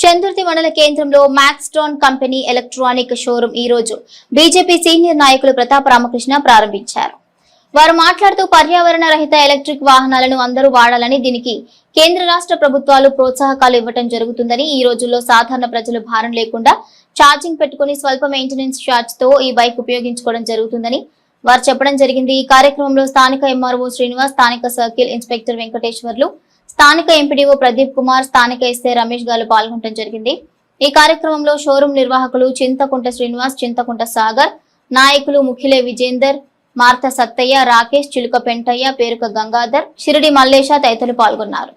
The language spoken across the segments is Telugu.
చందుర్తి మండల కేంద్రంలో మ్యాక్స్ట్రాన్ కంపెనీ ఎలక్ట్రానిక్ షోరూం ఈ రోజు బీజేపీ సీనియర్ నాయకులు ప్రతాప్ రామకృష్ణ ప్రారంభించారు. వారు మాట్లాడుతూ పర్యావరణ రహిత ఎలక్ట్రిక్ వాహనాలను అందరూ వాడాలని దీనికి కేంద్ర రాష్ట్ర ప్రభుత్వాలు ప్రోత్సాహకాలు ఇవ్వటం జరుగుతుందని ఈ రోజుల్లో సాధారణ ప్రజలు భారం లేకుండా ఛార్జింగ్ పెట్టుకుని స్వల్ప మెయింటెనెన్స్ ఛార్జ్తో ఈ బైక్ ఉపయోగించుకోవడం జరుగుతుందని వారు చెప్పడం జరిగింది. ఈ కార్యక్రమంలో స్థానిక ఎంఆర్ఓ శ్రీనివాస్ స్థానిక సర్కిల్ ఇన్స్పెక్టర్ వెంకటేశ్వర్లు స్థానిక ఎంపీడీఓ ప్రదీప్ కుమార్ స్థానిక ఎస్ఏ రమేష్ గారు పాల్గొనడం జరిగింది. ఈ కార్యక్రమంలో షోరూం నిర్వాహకులు చింతకుంట శ్రీనివాస్ చింతకుంట సాగర్ నాయకులు ముఖిలే విజేందర్ మార్త సత్తయ్య రాకేష్ చిలుక పెంటయ్య పేరుక గంగాధర్ షిరిడి మల్లేష తదితరులు పాల్గొన్నారు.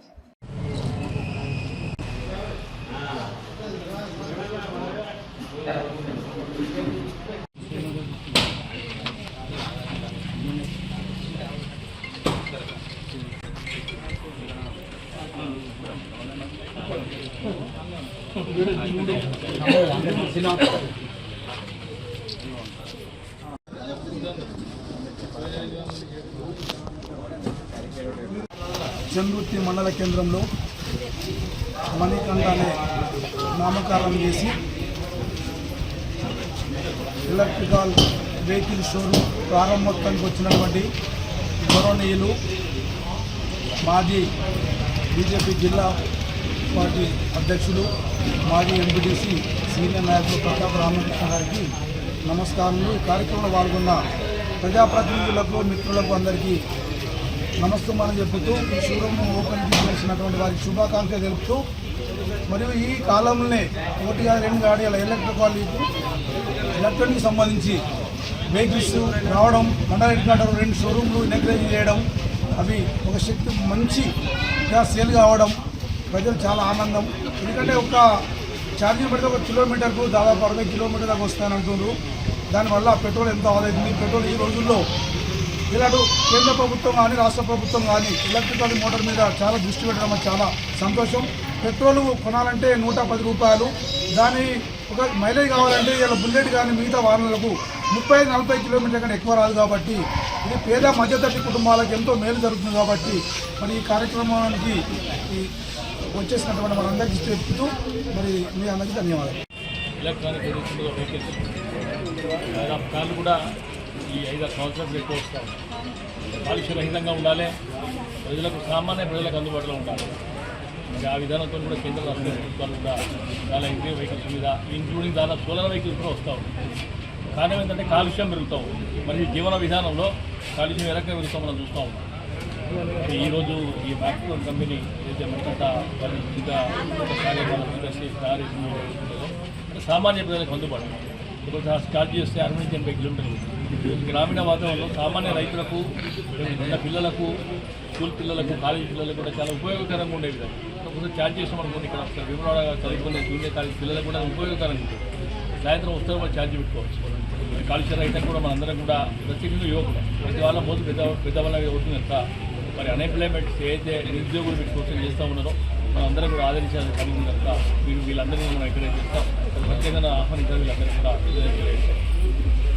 చందుర్తి మండల కేంద్రంలో మణికంఠ అనే నామకరణం చేసి ఎలక్ట్రికల్ వెహికల్ షోరూమ్ ప్రారంభోత్సవానికి వచ్చినటువంటి గౌరవనీయులు మాజీ బీజేపీ జిల్లా పార్టీ అధ్యక్షులు మాజీ ఎంపీటీసీ సీనియర్ నాయకులు ప్రతాప్ రామకృష్ణ గారికి నమస్కారములు. ఈ కార్యక్రమంలో పాల్గొన్న ప్రజాప్రతినిధులకు మిత్రులకు అందరికీ నమస్కారం చెబుతూ ఈ షోరూమ్ ఓపెన్ చేసినటువంటి వారికి శుభాకాంక్షలు తెలుపుతూ మరియు ఈ కాలంలోనే ఒకటి రెండు గాడియాల ఎలక్ట్రికల్ ఎలక్ట్రానిక్ సంబంధించి వెహికల్స్ రావడం మండల హెడ్ క్వార్టర్ రెండు షోరూమ్లు ఇన్గ్రేజ్ చేయడం అవి ఒక శక్తి మంచిగా సేల్ కావడం ప్రజలు చాలా ఆనందం. ఎందుకంటే ఒక ఛార్జింగ్ పెడితే ఒక కిలోమీటర్కు దాదాపు అరవై కిలోమీటర్ దాకా వస్తానంటున్నారు దానివల్ల పెట్రోల్ ఎంత ఆదాయింది పెట్రోల్ ఈ రోజుల్లో ఇలాంటి కేంద్ర ప్రభుత్వం కానీ రాష్ట్ర ప్రభుత్వం కానీ ఎలక్ట్రికల్ మోటార్ మీద చాలా దృష్టి పెట్టడం చాలా సంతోషం. పెట్రోల్ కొనాలంటే నూట పది రూపాయలు. దాని ఒక మైలేజ్ కావాలంటే ఇలా బుల్లెట్ కానీ మిగతా వాహనాలకు ముప్పై నలభై కిలోమీటర్ల కంటే ఎక్కువ రాదు కాబట్టి ఇది పేద మధ్యతరగతి కుటుంబాలకు ఎంతో మేలు జరుగుతుంది కాబట్టి మరి ఈ కార్యక్రమానికి వచ్చేసినటువంటి మనందరికీ చెప్తూ మరి మీ అందరికీ ధన్యవాదాలు. ఎలక్ట్రానిక్ వెహికల్స్ దాదాపు కార్లు కూడా ఈ ఐదు ఆరు సంవత్సరాలు ఎక్కువ వస్తాయి. ఉన్నాయి కాలుష్య రహితంగా ఉండాలి. ప్రజలకు సామాన్య ప్రజలకు అందుబాటులో ఉండాలి. ఇంకా ఆ విధానంతో కూడా కేంద్ర రాష్ట్ర ప్రభుత్వాలు కూడా చాలా ఇంక్రీవ్ వెహికల్స్ మీద ఇంక్లూడింగ్ దాదాపు సోలార్ వెహికల్స్ కూడా వస్తూ కారణం ఏంటంటే కాలుష్యం పెరుగుతూ. ఉంది మరి జీవన విధానంలో కాలుష్యం ఏ రకంగా పెరుగుతాం మనం చూస్తూ ఉన్నాం. ఈరోజు ఈ మ్యాక్సిమం కంపెనీ ఏదైతే మనకంట వారి ఇంకా కార్యక్రమం ఇండస్ట్రీ సామాన్య ప్రజలకు అందుబాటు ఇప్పుడు స్టార్ట్ చేస్తే అరవై నుంచి ఎనభై కిలోమీటర్లు గ్రామీణ వాతావరణంలో సామాన్య రైతులకు చిన్న పిల్లలకు స్కూల్ పిల్లలకు కాలేజీ పిల్లలకు కూడా చాలా ఉపయోగకరంగా ఉండే విధంగా. ఒకసారి ఛార్జ్ చేసాం అనుకోండి ఇక్కడ వస్తారు. చదువుకునే జూనియర్ కాలేజ్ పిల్లలకు కూడా ఉపయోగకరంగా ఉంటుంది. సాయంత్రం వస్తే వాళ్ళు ఛార్జ్ పెట్టుకోవచ్చు. కాలుష్య అయితే కూడా మనందరం కూడా ప్రత్యేకంగా యువకులు. ప్రతి వాళ్ళ మోదు పెద్ద పెద్దవాళ్ళ అవుతుంది ఎంత మరి అన్ఎంప్లాయ్మెంట్ ఏదైతే నిరుద్యోగులు పెట్టుకోవచ్చు చేస్తూ ఉన్నారో మనం అందరం కూడా ఆదరించాలని కలిగి ఉంది కనుక వీళ్ళందరినీ మనం ఎంకరేజ్ చేస్తాం. ప్రత్యేకంగా ఆహ్వానించాలి వీళ్ళందరినీ కూడా